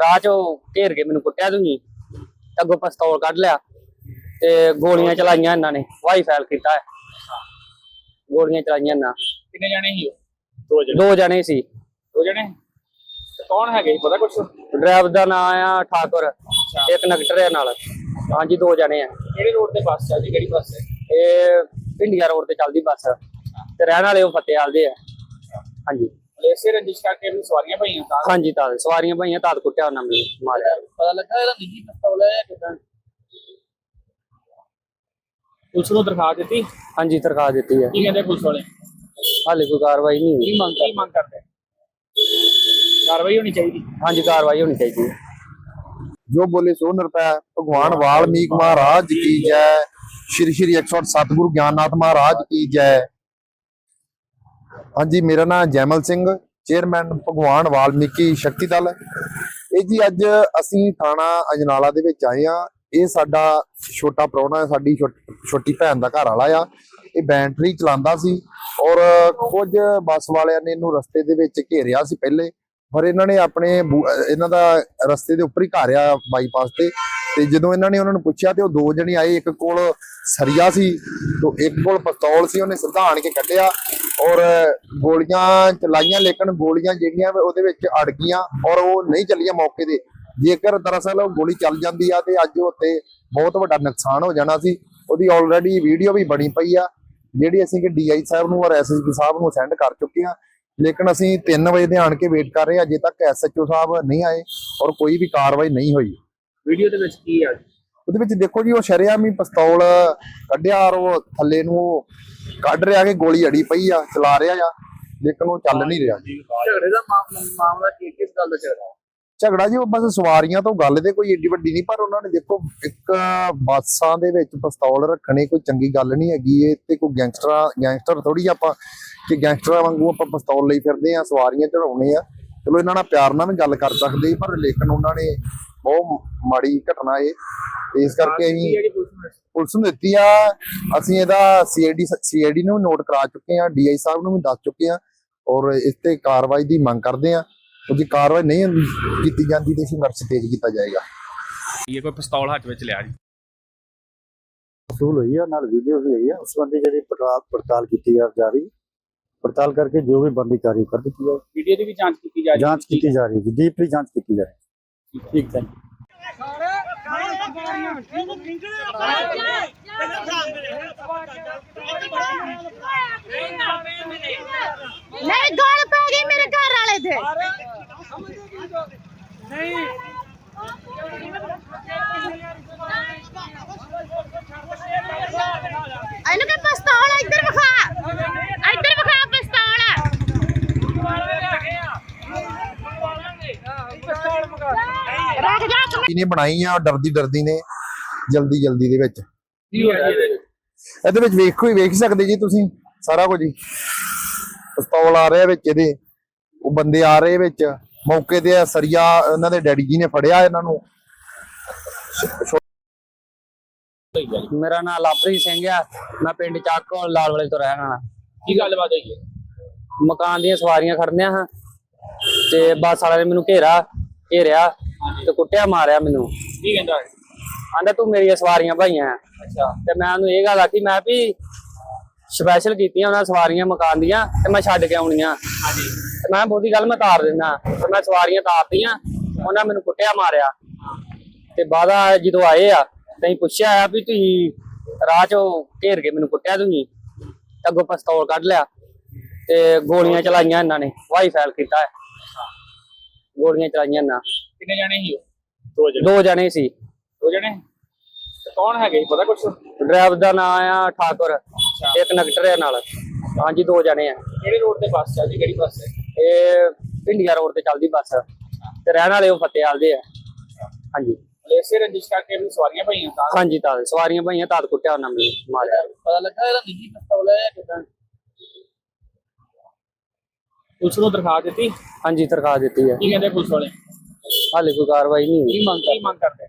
ਰਾਹ ਚੋਂ ਘੇਰ ਕੇ ਮੈਨੂੰ ਕੁੱਟਿਆ ਤੁਸੀਂ? ਅੱਗੋਂ ਪਿਸਤੌਲ ਕੱਢ ਲਿਆ ਤੇ ਗੋਲੀਆਂ ਚਲਾਈਆਂ ਇਹਨਾਂ ਨੇ ਵਾਈ ਫਾਇਲ ਕੀਤਾ ਗੋਲੀਆਂ ਚਲਾਈਆਂ ਇਹਨਾਂ। ਕਿੰਨੇ ਜਾਣੇ ਸੀ ਦੋ ਜਣੇ ਸੀ। ਦੋ ਜਣੇ? ਤੇ ਕੌਣ ਹੈਗੇ? ਪਤਾ ਕੁਛ? ਡਰਾਈਵਰ ਦਾ ਨਾਮ ਆ ਠਾਕੁਰ ਇੱਕ ਨਗਟਰ ਹੈ ਨਾਲ। ਹਾਂਜੀ ਦੋ ਜਣੇ ਆ। ਕਿਹੜੇ ਰੋਡ ਤੇ ਬੱਸ ਚੱਲਦੀ ਕਿਹੜੀ ਬੱਸ ਹੈ? ਇਹ ਪਿੰਡੀਆ ਰੋਡ ਤੇ ਚੱਲਦੀ ਬੱਸ। ਤੇ ਰਹਿਣ ਵਾਲੇ ਉਹ ਫਤਿਆਲ ਦੇ ਆ। ਹਾਂਜੀ। ਇਸੇ ਰੰਜਿਸ਼ ਕਰਕੇ ਵੀ ਸਵਾਰੀਆਂ ਪਈਆਂ ਤਾਂ ਹਾਂਜੀ ਤਾਂ ਸਵਾਰੀਆਂ ਭਾਈਆਂ ਤਾਂ ਕੁੱਟਿਆ ਉਹਨਾਂ ਨੇ ਮਾਰਿਆ। ਪਤਾ ਲੱਗਾ ਇਹਦਾ ਨਿੱਜੀ ਪਿਸਤੌਲ ਹੈ ਜਾਂ ਕਿਦਾਂ? ਪੁਲਿਸ ਨੂੰ ਦਰਖਾਸਤ ਦਿੱਤੀ? ਹਾਂਜੀ ਤਰਖਾ ਦਿੱਤੀ ਹੈ। ਕੀ ਕਹਿੰਦੇ ਪੁਲਿਸ ਵਾਲੇ? ਹਾਲੇ ਕੋਈ ਕਾਰਵਾਈ ਨਹੀਂ ਹੋਈ। ਮੰਗ ਕੀ ਮੰਗ ਕਰਦੇ? ਕਾਰਵਾਈ ਹੋਣੀ ਚਾਹੀਦੀ। ਹਾਂਜੀ ਕਾਰਵਾਈ ਹੋਣੀ ਚਾਹੀਦੀ ਹੈ। ਜੋ ਬੋਲੇ ਸੋ ਨਿਰਪੈ ਭਗਵਾਨ ਵਾਲਮੀਕ ਮਹਾਰਾਜ ਕੀ ਜੈ। ਸ਼੍ਰੀ ਸ਼੍ਰੀ 108 ਸਤਿਗੁਰੂ ਗਿਆਨਨਾਥ ਮਹਾਰਾਜ ਕੀ ਜੈ। ਹਾਂਜੀ ਮੇਰਾ ਨਾਮ ਜੈਮਲ ਸਿੰਘ ਚੇਅਰਮੈਨ ਭਗਵਾਨ ਵਾਲਮੀਕੀ ਸ਼ਕਤੀ ਦਲ। ਇਹ ਜੀ ਅੱਜ ਅਸੀਂ ਥਾਣਾ ਅਜਨਾਲਾ ਦੇ ਵਿੱਚ ਆਏ ਆ ਇਹ ਸਾਡਾ ਛੋਟਾ ਪ੍ਰਾਹੁਣਾ ਹੈ ਸਾਡੀ ਛੋਟੀ ਭੈਣ ਦਾ ਘਰ ਵਾਲਾ ਆ। ਇਹ ਬੈਟਰੀ ਚਲਾਉਂਦਾ ਸੀ ਔਰ ਕੁਝ ਬੱਸ ਵਾਲਿਆਂ ਨੇ ਇਹਨੂੰ ਰਸਤੇ ਦੇ ਵਿੱਚ ਘੇਰਿਆ ਸੀ ਪਹਿਲੇ। ਪਰ ਇਹਨਾਂ ਨੇ ਆਪਣੇ ਇਹਨਾਂ ਦਾ ਰਸਤੇ ਦੇ ਉੱਪਰ ਹੀ ਘਰ ਆ ਬਾਈਪਾਸ ਤੇ। ਤੇ ਜਦੋਂ ਇਹਨਾਂ ਨੇ ਉਹਨਾਂ ਨੂੰ ਪੁੱਛਿਆ ਤੇ ਉਹ ਦੋ ਜਣੇ ਆਏ, ਇੱਕ ਕੋਲ ਸਰੀਆ ਸੀ ਤੇ ਇੱਕ ਕੋਲ ਪਿਸਤੌਲ ਸੀ, ਉਹਨੇ ਸਿੱਧਾ ਆਣ ਕੇ ਕੱਢਿਆ ਔਰ ਗੋਲੀਆਂ ਚਲਾਈਆਂ, ਲੇਕਿਨ ਗੋਲੀਆਂ ਜਿਹੜੀਆਂ ਉਹਦੇ ਵਿੱਚ ਅੜ ਗਈਆਂ ਔਰ ਉਹ ਨਹੀਂ ਚੱਲੀਆਂ ਮੌਕੇ ਤੇ। ਜੇਕਰ ਦਰਅਸਲ ਉਹ ਗੋਲੀ ਚੱਲ ਜਾਂਦੀ ਆ ਤੇ ਅੱਜ ਉੱਤੇ ਬਹੁਤ ਵੱਡਾ ਨੁਕਸਾਨ ਹੋ ਜਾਣਾ ਸੀ। ਉਹਦੀ ਆਲਰੇਡੀ ਵੀਡੀਓ ਵੀ ਬਣੀ ਪਈ ਆ, ਜਿਹੜੀ ਅਸੀਂ ਕਿ ਡੀਆਈ ਸਾਹਿਬ ਨੂੰ ਔਰ ਐਸਐਸਪੀ ਸਾਹਿਬ ਨੂੰ ਸੈਂਡ ਕਰ ਚੁੱਕੇ ਆ। ਲੇਕਿਨ ਅਸੀਂ 3 ਵਜੇ ਦੇ ਆਣ ਕੇ ਵੇਟ ਕਰ ਰਹੇ ਆ ਅਜੇ ਤੱਕ ਐਸਐਚਓ ਸਾਹਿਬ ਨਹੀਂ ਆਏ ਔਰ ਕੋਈ ਵੀ ਕਾਰਵਾਈ ਨਹੀਂ ਹੋਈ। ਵੀਡੀਓ ਦੇ ਵਿੱਚ ਕੀ ਆ? ਉਹਦੇ ਵਿੱਚ ਦੇਖੋ ਜੀ ਉਹ ਸ਼ਰੇਆਮ ਹੀ ਪਿਸਤੌਲ ਕੱਢਿਆ ਔਰ ਉਹ ਥੱਲੇ ਨੂੰ ਉਹ ਕੱਢ ਰਿਹਾ ਕਿ ਗੋਲੀ ਅੜੀ ਪਈ ਆ ਚਲਾ ਰਿਹਾ ਆ ਲੇਕਿਨ ਉਹ ਚੱਲ ਨਹੀਂ ਰਿਹਾ। ਝਗੜੇ ਦਾ ਮਾਮ- ਮਾਮਲਾ ਕੀ ਕਿਸ ਗੱਲ ਦਾ ਝਗੜਾ? ਝਗੜਾ ਜੀ ਉਹ ਬਸ ਸਵਾਰੀਆਂ ਤੋਂ ਗੱਲ ਤੇ ਕੋਈ ਏਡੀ ਵੱਡੀ ਨਹੀਂ ਪਰ ਉਹਨਾਂ ਨੇ ਦੇਖੋ ਇੱਕ ਬੱਸਾਂ ਦੇ ਵਿੱਚ ਪਿਸਤੌਲ ਰੱਖਣੇ ਕੋਈ ਚੰਗੀ ਗੱਲ ਨਹੀਂ ਹੈਗੀ ਇਹ ਤੇ ਕੋਈ ਗੈਂਗਸਟਰਾਂ ਗੈਂਗਸਟਰ ਥੋੜੀ ਆਪਾਂ ਕਿ ਗੈਂਗਸਟਰਾਂ ਵਾਂਗੂ ਆਪਾਂ ਪਿਸਤੌਲ ਲਈ ਫਿਰਦੇ ਆ ਸਵਾਰੀਆਂ ਚੜਾਉਣੇ ਆ ਚਲੋ ਇਹਨਾਂ ਨਾਲ ਪਿਆਰ ਨਾਲ ਵੀ ਗੱਲ ਕਰ ਸਕਦੇ ਪਰ ਲੇਕਿਨ ਉਹਨਾਂ ਨੇ ਬਹੁਤ ਮਾੜੀ ਘਟਨਾ ਇਹ ਤੇ ਇਸ ਕਰਕੇ ਅਸੀਂ ਪੁਲਿਸ ਨੂੰ ਦਿੱਤੀ। ਆ ਅਸੀਂ ਇਹਦਾ ਸੀਆਈਡੀ ਸੀਆਈਡੀ ਨੂੰ ਨੋਟ ਕਰਾ ਚੁੱਕੇ ਆ ਡੀਆਈ ਸਾਹਿਬ ਨੂੰ ਵੀ ਦੱਸ ਚੁੱਕੇ ਆ ਔਰ ਇਸ ਤੇ ਕਾਰਵਾਈ ਦੀ ਮੰਗ ਕਰਦੇ ਆ ਜੇ ਕਾਰਵਾਈ ਨਹੀਂ ਕੀਤੀ ਜਾਂਦੀ ਤੇ ਸੰਘਰਸ਼ ਤੇਜ਼ ਕੀਤਾ ਜਾਏਗਾ। ਇਹ ਕੋਈ ਪਿਸਤੌਲ ਹੱਥ ਵਿੱਚ ਲਿਆ ਜੀ। ਵਸੂਲ ਹੋਈ ਹੈ ਨਾਲ ਵੀਡੀਓ ਵੀ ਹੋਈ ਹੈ ਉਸ ਬੰਦੇ ਜਿਹੜੀ ਪੜਤਾਲ ਕੀਤੀ ਜਾ ਰਹੀ ਪੜਤਾਲ ਕਰਕੇ ਜੋ ਵੀ ਬੰਦੀ ਕਾਰਵਾਈ ਕਰ ਦਿੱਤੀ ਜਾਏ। ਵੀਡੀਓ ਦੀ ਵੀ ਜਾਂਚ ਕੀਤੀ ਜਾ ਰਹੀ ਜਾਂਚ ਕੀਤੀ ਜਾ ਰਹੀ ਹੈ ਡੀਪਲੀ ਜਾਂਚ ਕੀਤੀ ਜਾ ਰਹੀ ਹੈ। ਠੀਕ ਹੈ ਨਹੀਂ ਗੋ घर वाले थे ਇਹਨੂੰ ਕਿ ਪਿਸਤੌਲ ਇੱਧਰ ਵਿਖਾ ਇੱਧਰ ਵਿਖਾ ਪਿਸਤੌਲ ਰੱਖ ਜਾ ਇੱਕ ਇਹਨੇ ਬਣਾਈ ਆ ਡਰਦੀ ਡਰਦੀ ਨੇ ਜਲਦੀ ਜਲਦੀ ਦੇ ਵਿੱਚ ਕੀ ਹੋਇਆ ਜੀ ਇਹਦੇ? ਇਹਦੇ ਵਿੱਚ ਵੇਖੋ ਹੀ ਵੇਖ ਸਕਦੇ ਜੀ ਤੁਸੀਂ ਸਾਰਾ ਕੁਝ ਹੀ ਪਿਸਤੌਲ ਆ ਰਿਹਾ ਵਿੱਚ ਇਹਦੇ ਉਹ ਬੰਦੇ ਆ ਰਹੇ ਵਿੱਚ ਮੌਕੇ ਤੇ ਸਰੀਆ ਇਹਨਾਂ ਦੇ ਡੈਡੀ ਜੀ ਨੇ ਫੜਿਆ ਇਹਨਾਂ ਨੂੰ। ਮੇਰਾ ਨਾਮ ਲਵਪ੍ਰੀਤ ਸਿੰਘ ਆ ਮੈਂ ਪਿੰਡ ਚੱਕੋ ਲਾਲ ਵਾਲੇ ਤੋਂ ਰਹਿਣ ਵਾਲਾ। ਕੀ ਗੱਲਬਾਤ ਹੋਈ ਹੈ? ਮਕਾਨ ਦੀਆਂ ਸਵਾਰੀਆਂ ਖੜਨੀਆਂ ਹਾਂ ਤੇ ਬੱਸ ਵਾਲੇ ਨੇ ਮੈਨੂੰ ਘੇਰਾ ਘੇਰਿਆ ਤੇ ਕੁੱਟਿਆ ਮਾਰਿਆ ਮੈਨੂੰ। ਕੀ ਕਹਿੰਦਾ ਹੈ? ਆਂਦਾ ਤੂੰ ਮੇਰੀਆਂ ਸਵਾਰੀਆਂ ਭਾਈਆਂ ਅੱਛਾ। ਤੇ ਮੈਂ ਉਹਨੂੰ ਇਹ ਗੱਲ ਆਖੀ ਮੈਂ ਵੀ ਸਪੈਸ਼ਲ ਕੀਤੀਆਂ ਉਹਨਾਂ ਸਵਾਰੀਆਂ ਮਕਾਨ ਦੀਆਂ ਤੇ ਮੈਂ ਛੱਡ ਕੇ ਆਉਣੀਆਂ। ਹਾਂਜੀ। ਤੇ ਮੈਂ ਬਹੁਤੀ ਗੱਲ ਮੈਂ ਤਾਰ ਦਿੰਦਾ। ਤੇ ਮੈਂ ਸਵਾਰੀਆਂ ਤਾਰਤੀਆਂ ਉਹਨਾਂ ਮੈਨੂੰ ਕੁੱਟਿਆ ਮਾਰਿਆ। ਤੇ ਬਾਅਦਾ ਜਦੋਂ ਆਏ ਆ ਤੇ ਪੁੱਛਿਆ ਆ ਵੀ ਤੁਸੀਂ ਰਾਹ ਚੋਂ ਘੇਰ ਕੇ ਮੈਨੂੰ ਕੁੱਟਿਆ ਤੁਸੀਂ? ਅੱਗੋਂ ਪਿਸਤੌਲ ਕੱਢ ਲਿਆ ਤੇ ਗੋਲੀਆਂ ਚਲਾਈਆਂ ਇਹਨਾਂ ਨੇ ਵਾਈ ਫਾਇਲ ਕੀਤਾ ਗੋਲੀਆਂ ਚਲਾਈਆਂ ਇਹਨਾਂ। ਕਿੰਨੇ ਜਾਣੇ ਸੀ ਉਹ? ਦੋ ਜਣੇ। ਦੋ ਜਣੇ ਸੀ। ਦੋ ਜਣੇ? ਕੌਣ ਹੈਗੇ ਪਤਾ ਕੁਛ? ਡਰਾਈਵਰ ਦਾ ਨਾਮ ਆ ਠਾਕੁਰ। ਇੱਕ ਨਗਟਰ ਨਾਲ। ਹਾਂਜੀ ਦੋ ਜਣੇ ਆ। ਕਿਹੜੇ ਰੋਡ ਤੇ ਬੱਸ ਚੱਲਦੀ ਕਿਹੜੀ ਬੱਸ ਹੈ? ਇਹ ਪਿੰਡੀਆ ਰੋਡ ਤੇ ਚੱਲਦੀ ਬੱਸ ਤੇ ਰਹਿਣ ਵਾਲੇ ਉਹ ਫਤਿਆਲ ਦੇ ਆ। ਹਾਂਜੀ। ਇਸੇ ਰੰਜਿਸ਼ ਕਰਕੇ ਵੀ ਸਵਾਰੀਆਂ ਪਈਆਂ ਤਾਂ ਹਾਂਜੀ ਤਾਂ ਸਵਾਰੀਆਂ ਭਾਈਆਂ ਤਾਂ ਕੁੱਟਿਆ ਉਹਨਾਂ ਮੈਨੂੰ ਮਾਰਿਆ। ਪਤਾ ਲੱਗਾ ਇਹਦਾ ਨਿੱਜੀ ਪਿਸਤੌਲ ਹੈ ਕਿਦਾਂ? ਪੁਲਿਸ ਨੂੰ ਦਰਖਾਸਤ ਦਿੱਤੀ? ਹਾਂਜੀ ਤਰਖਾ ਦਿੱਤੀ ਹੈ। ਕੀ ਕਹਿੰਦੇ ਪੁਲਿਸ ਵਾਲੇ? ਹਾਲੇ ਕੋਈ ਕਾਰਵਾਈ ਨਹੀਂ ਕੀ ਹੋਈ ਮੰਗ ਕੀ ਮੰਗ ਕਰਦੇ?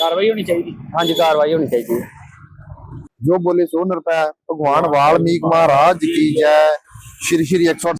ਕਾਰਵਾਈ ਹੋਣੀ ਚਾਹੀਦੀ। ਹਾਂਜੀ ਕਾਰਵਾਈ ਹੋਣੀ ਚਾਹੀਦੀ ਹੈ। ਜੋ ਬੋਲੇ ਸੋ ਨਿਰਪੈ ਭਗਵਾਨ ਵਾਲਮੀਕ ਮਹਾਰਾਜ ਕੀ ਜੈ ਸ਼੍ਰੀ ਸ਼੍ਰੀ 108